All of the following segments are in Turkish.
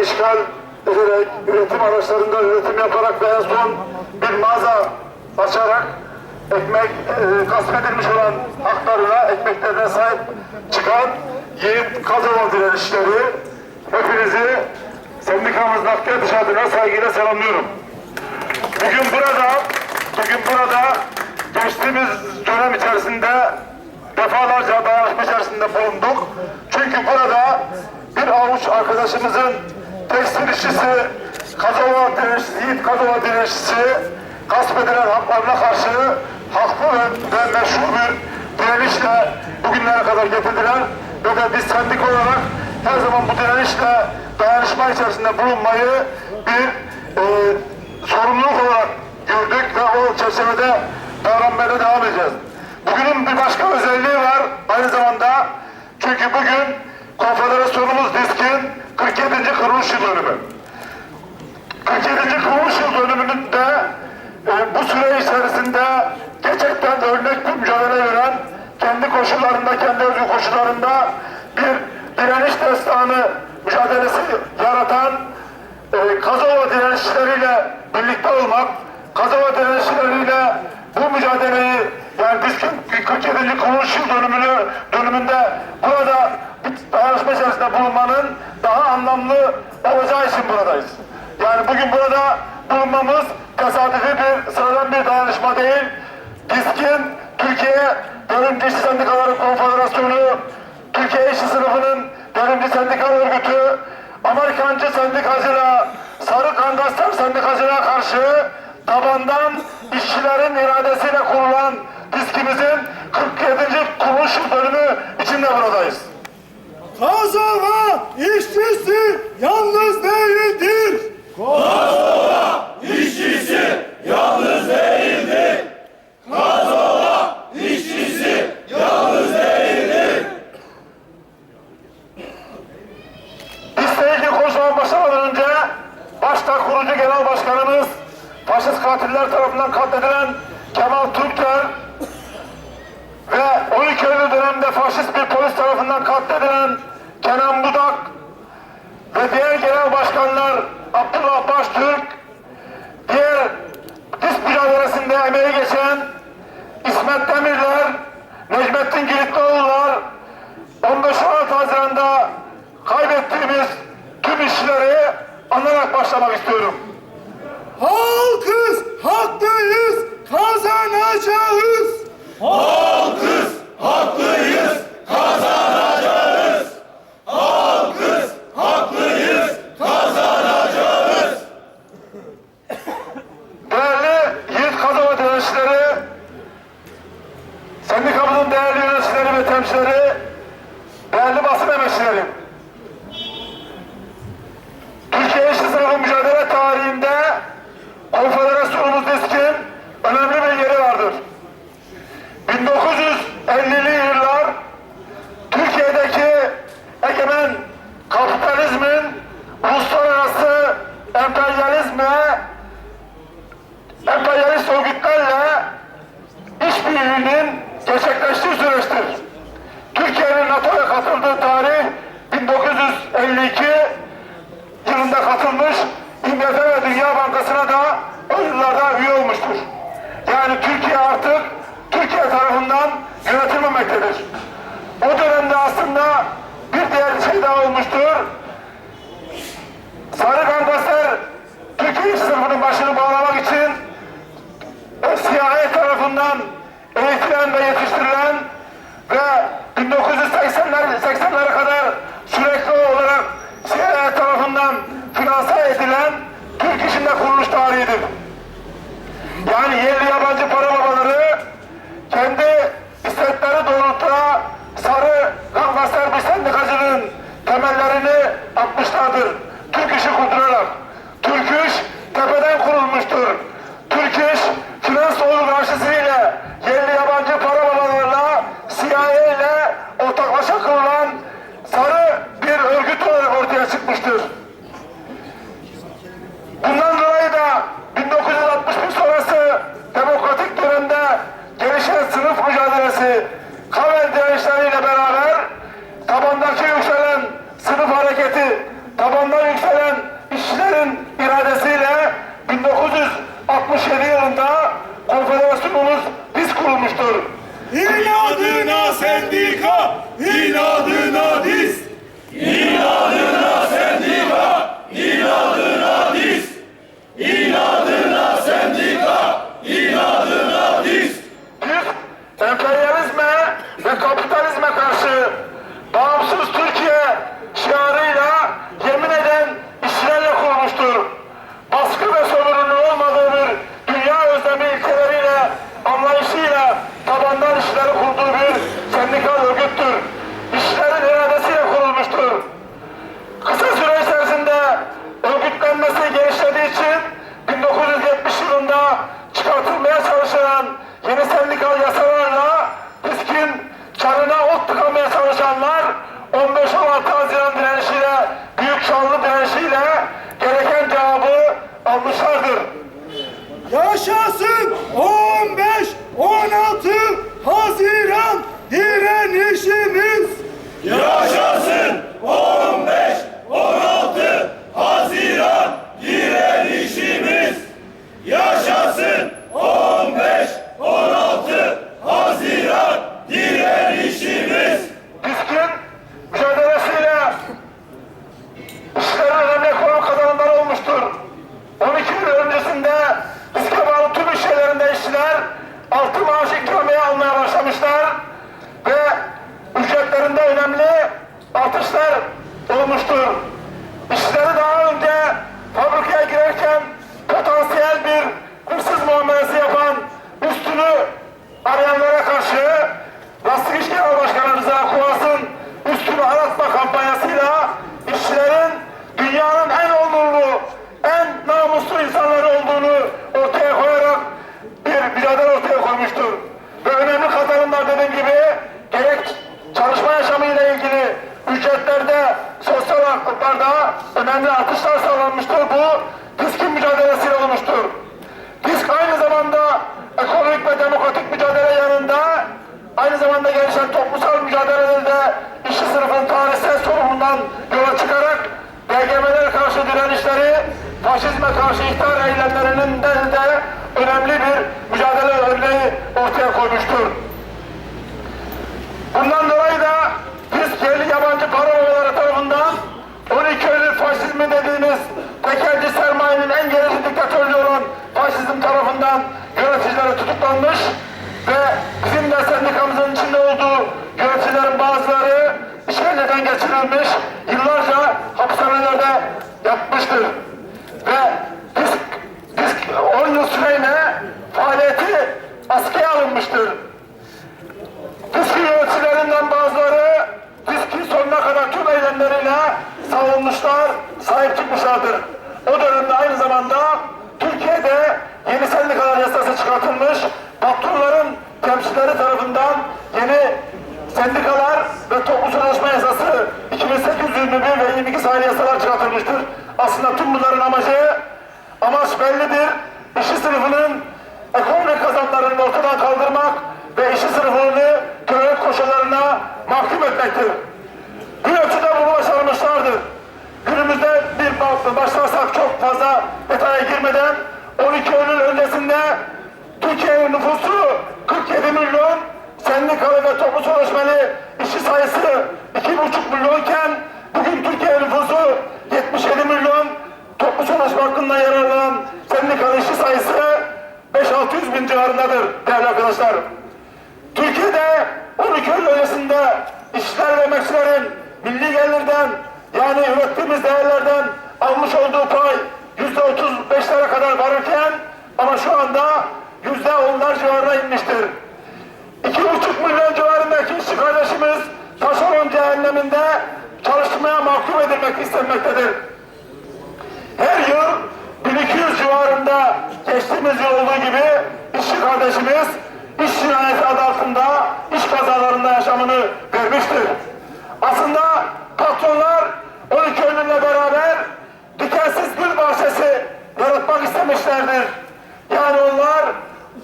işgal ederek, üretim araçlarında üretim yaparak ve son bir mağaza açarak ekmek e, gasp edilmiş olan haklarına, ekmeklerine sahip çıkan Yiğit Kazova direnişleri hepinizi sendikamız İşi adına saygıyla selamlıyorum. Bugün burada, bugün burada geçtiğimiz dönem içerisinde defalarca dayanışma içerisinde bulunduk. Çünkü burada bir avuç arkadaşımızın tekstil işçisi, Kazova direnişçisi, Yiğit Kazova direnişçisi gasp edilen haklarına karşı haklı ve, ve meşru bir direnişle bugünlere kadar getirdiler. Ve de biz sendik olarak her zaman bu direnişle dayanışma içerisinde bulunmayı bir e, sorumluluk olarak gördük ve o çerçevede davranmaya devam edeceğiz. Bugünün bir başka özelliği var aynı zamanda. Çünkü bugün konfederasyonumuz DİSK'in 47. kuruluş yıl dönümü. 47. kuruluş yıl dönümünde e, bu süre içerisinde gerçekten örnek bir mücadele veren, kendi koşullarında, kendi özgür koşullarında bir direniş destanı mücadelesi yaratan e, Kazova direnişçileriyle birlikte olmak, Kazova direnişçileriyle bu mücadeleyi yani biz 47. kuruluş yıl dönümünü dönümünde burada dayanışma içerisinde bulunmanın daha anlamlı olacağı için buradayız. Yani bugün burada bulunmamız tesadüfi bir sıradan bir dayanışma değil. DİSK'in Türkiye Devrimci İşçi Sendikaları Konfederasyonu, Türkiye İşçi Sınıfı'nın Devrimci Sendikal Örgütü, Amerikancı sendikacılığa, sarı kandaslar sendikacılığa karşı tabandan işçilerin iradesiyle kurulan diskimizin 47. kuruluş dönümü içinde buradayız. Kazova işçisi yalnız değildir. Liste genel başkanlar Abdullah Baştürk, diğer disk mücadelesinde emeği geçen İsmet Demirler, Necmettin Giritlioğullar, 15 Şubat Haziran'da kaybettiğimiz tüm işçileri anarak başlamak istiyorum. Halkız, haklıyız, kazanacağız. Değerli Yiğit Kazova direnişçileri, sendikamızın değerli yöneticileri ve temsilcileri, değerli basın emekçileri. Türkiye İşçi Sınıfı mücadele tarihinde Konfederasyonumuz DİSK'in önemli bir yeri vardır. 1950'li yıllar Türkiye'deki egemen kapitalizmin uluslararası emperyalizme emperyalist örgütlerle işbirliğinin gerçekleştiği süreçtir. Türkiye'nin NATO'ya katıldığı tarih 1952 yılında katılmış İngiltere ve Dünya Bankası'na da o yıllarda üye olmuştur. Yani Türkiye artık Türkiye tarafından yönetilmemektedir. O dönemde aslında bir diğer şey daha olmuştur. Sarı Kardeşler Türkiye sınıfının başını bağlamak için CIA tarafından eğitilen ve yetiştirilen ve 1980'ler 80'lere kadar sürekli olarak CIA tarafından finanse edilen İşinde kuruluş tarihidir. Yani yerli yabancı para babaları kendi istekleri doğrultuda sarı gangster bir sendikacının temellerini atmışlardır. Türk işi kurdurarak. Türk iş tepeden kurulmuştur. Türk iş finans oligarşisiyle yerli yabancı para babalarla CIA ile ortaklaşa kurulan sarı bir örgüt olarak ortaya çıkmıştır. Bundan dolayı da 1961 sonra tabandan işçileri kurduğu bir sendikal örgüttür. İşçilerin iradesiyle kurulmuştur. Kısa süre içerisinde örgütlenmesi genişlediği için 1970 yılında çıkartılmaya çalışılan yeni sendikal yasalarla diskin çarına ot tıkamaya çalışanlar 15-16 Haziran direnişiyle, büyük şanlı direnişiyle gereken cevabı almışlardır. Yaşasın 15 16 Haziran direnişimiz. Yaşasın 15 16 Haziran direnişimiz. Yaşasın 15 16 Haziran direnişimiz. Diskin mücadelesiyle işlerin önemli ekonomik kazanımları olmuştur. 12 yıl öncesinde diske bağlı tüm iş yerlerinde işçiler altı maaş ikramiye almaya başlamışlar ve ücretlerinde önemli artışlar olmuştur. Haklıklarda önemli artışlar sağlanmıştır. Bu diskin mücadelesiyle olmuştur. Disk aynı zamanda ekonomik ve demokratik mücadele yanında aynı zamanda gelişen toplumsal mücadelelerde işçi sınıfın tarihsel sorunundan yola çıkarak BGM'lere karşı direnişleri, faşizme karşı ihtar eylemlerinin de önemli bir mücadele örneği ortaya koymuştur. Bundan dolayı da biz yerli yabancı para oyaları tarafından 12 Eylül faşizmi dediğimiz tekelci sermayenin en gerici diktatörlüğü olan faşizm tarafından yöneticileri tutuklanmış ve bizim de sendikamızın içinde olduğu yöneticilerin bazıları işkenceden geçirilmiş, yıllarca hapishanelerde yatmıştır. Ve disk, disk 10 yıl süreyle faaliyeti askıya alınmıştır. Diski yöneticilerinden bazıları diskin sonuna kadar tüm eylemleriyle savunmuşlar, sahip çıkmışlardır. O dönemde aynı zamanda Türkiye'de yeni sendikalar yasası çıkartılmış, patronların temsilcileri tarafından yeni sendikalar ve toplu sözleşme yasası 2821 ve 22 sayılı yasalar çıkartılmıştır. Aslında tüm bunların amacı, amaç bellidir. İşçi sınıfının ekonomik kazançlarını ortadan kaldırmak ve işçi sınıfını kölelik koşullarına mahkum etmektir. Bir ölçüde bunu başarmışlardır. Günümüzde bir başlarsak çok fazla detaya girmeden 12 Eylül öncesinde Türkiye'nin nüfusu 47 milyon, sendikalı ve toplu sözleşmeli işçi sayısı 2,5 milyonken bugün Türkiye nüfusu 77 milyon, toplu sözleşme hakkında yararlanan sendikalı işçi sayısı 5-600 bin civarındadır değerli arkadaşlar. Türkiye'de 12 Eylül öncesinde işçiler ve emekçilerin milli gelirden yani ürettiğimiz değerlerden almış olduğu pay yüzde 35'lere kadar varırken ama şu anda yüzde onlar civarına inmiştir. 2,5 milyon civarındaki işçi kardeşimiz taşeron cehenneminde çalışmaya mahkum edilmek istenmektedir. Her yıl 1200 civarında geçtiğimiz yıl olduğu gibi işçi kardeşimiz iş cinayeti adı altında iş kazalarında yaşamını vermiştir. Aslında patronlar 12 Eylül'le beraber dikensiz gül bahçesi yaratmak istemişlerdir. Yani onlar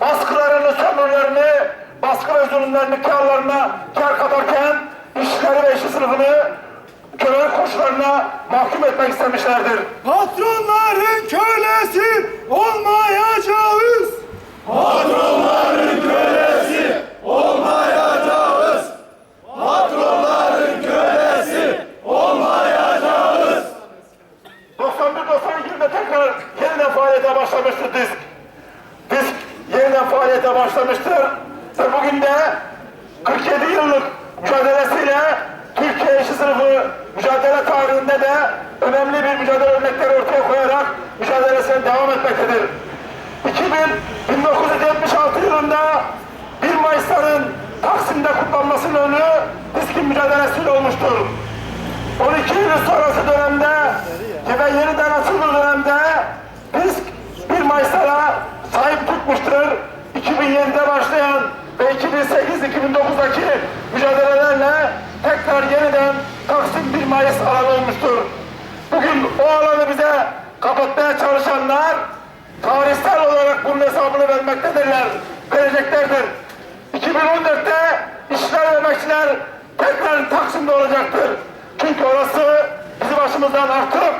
baskılarını, sömürülerini, baskı ve zulümlerini karlarına kar katarken işçileri ve işçi sınıfını kölelik koşullarına mahkum etmek istemişlerdir. Patronların kölesi olmayacağız. Patronların kölesi olmayacağız. Patronların kölesi olmayacağız. 91-92'de tekrar yeniden faaliyete başlamıştır disk. Disk yeniden faaliyete başlamıştır ve bugün de 47 yıllık mücadelesiyle Türkiye işçi sınıfı mücadele tarihinde de önemli bir mücadele örnekleri ortaya koyarak mücadelesine devam etmektedir. 2000, 1976 yılında 1 Mayıs Mayıs'ların Taksim'de kutlanmasının önü diskin mücadelesiyle olmuştur. 12 yıl sonrası dönemde ve yeniden açıldığı dönemde disk 1 Mayıs'lara sahip tutmuştur. 2007'de başlayan ve 2008-2009'daki mücadelelerle tekrar yeniden Taksim 1 Mayıs alanı olmuştur. Bugün o alanı bize kapatmaya çalışanlar tarihsel olarak bunun hesabını vermektedirler, vereceklerdir. 2014'te işçiler ve emekçiler tekrar Taksim'de olacaktır. Çünkü orası bizi başımızdan artık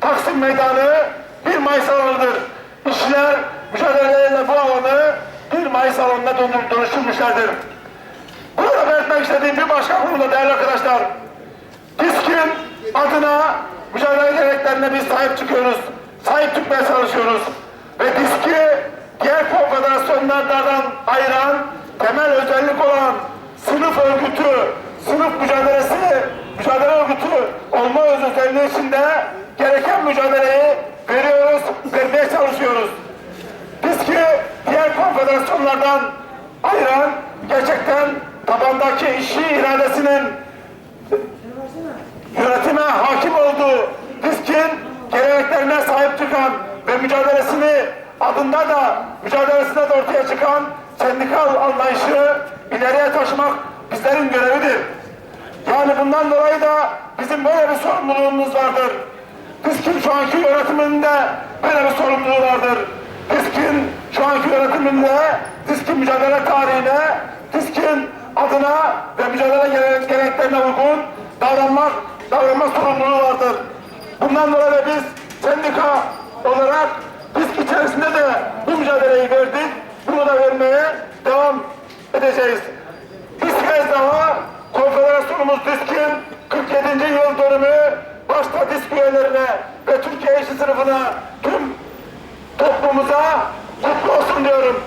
Taksim Meydanı 1 Mayıs alanıdır. İşçiler mücadelelerle bu alanı 1 Mayıs alanına dönüştürmüşlerdir. Burada belirtmek istediğim bir başka konuda değerli arkadaşlar. DİSK'in adına mücadele gereklerine biz sahip çıkıyoruz. Sahip çıkmaya çalışıyoruz. Ve DİSK'i diğer konfederasyonlardan ayıran temel özellik olan sınıf örgütü, sınıf mücadelesi, mücadele örgütü olma öz özelliği içinde gereken mücadeleyi veriyoruz, vermeye çalışıyoruz. DİSK'i diğer konfederasyonlardan ayıran gerçekten tabandaki işçi iradesinin yönetime hakim olduğu diskin geleneklerine sahip çıkan ve mücadelesini adında da mücadelesinde de ortaya çıkan sendikal anlayışı ileriye taşımak bizlerin görevidir. Yani bundan dolayı da bizim böyle bir sorumluluğumuz vardır. Diskin şu anki yönetiminde böyle bir sorumluluğu vardır. Diskin şu anki yönetiminde, Diskin mücadele tarihine, Diskin adına ve mücadele gele- geleneklerine uygun davranmak, davranma sorumluluğu vardır. Bundan dolayı biz sendika olarak biz içerisinde de bu mücadeleyi verdik. Bunu da vermeye devam edeceğiz. Biz kez daha konfederasyonumuz DİSK'in 47. yıl dönümü başta DİSK üyelerine ve Türkiye işçi sınıfına tüm toplumuza kutlu olsun diyorum.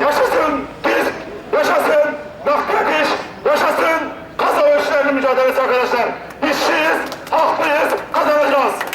Yaşasın DİSK, yaşasın nakliye iş, yaşasın kasa ölçülerinin mücadelesi arkadaşlar. İşçiyiz, Ah be kazanacağız.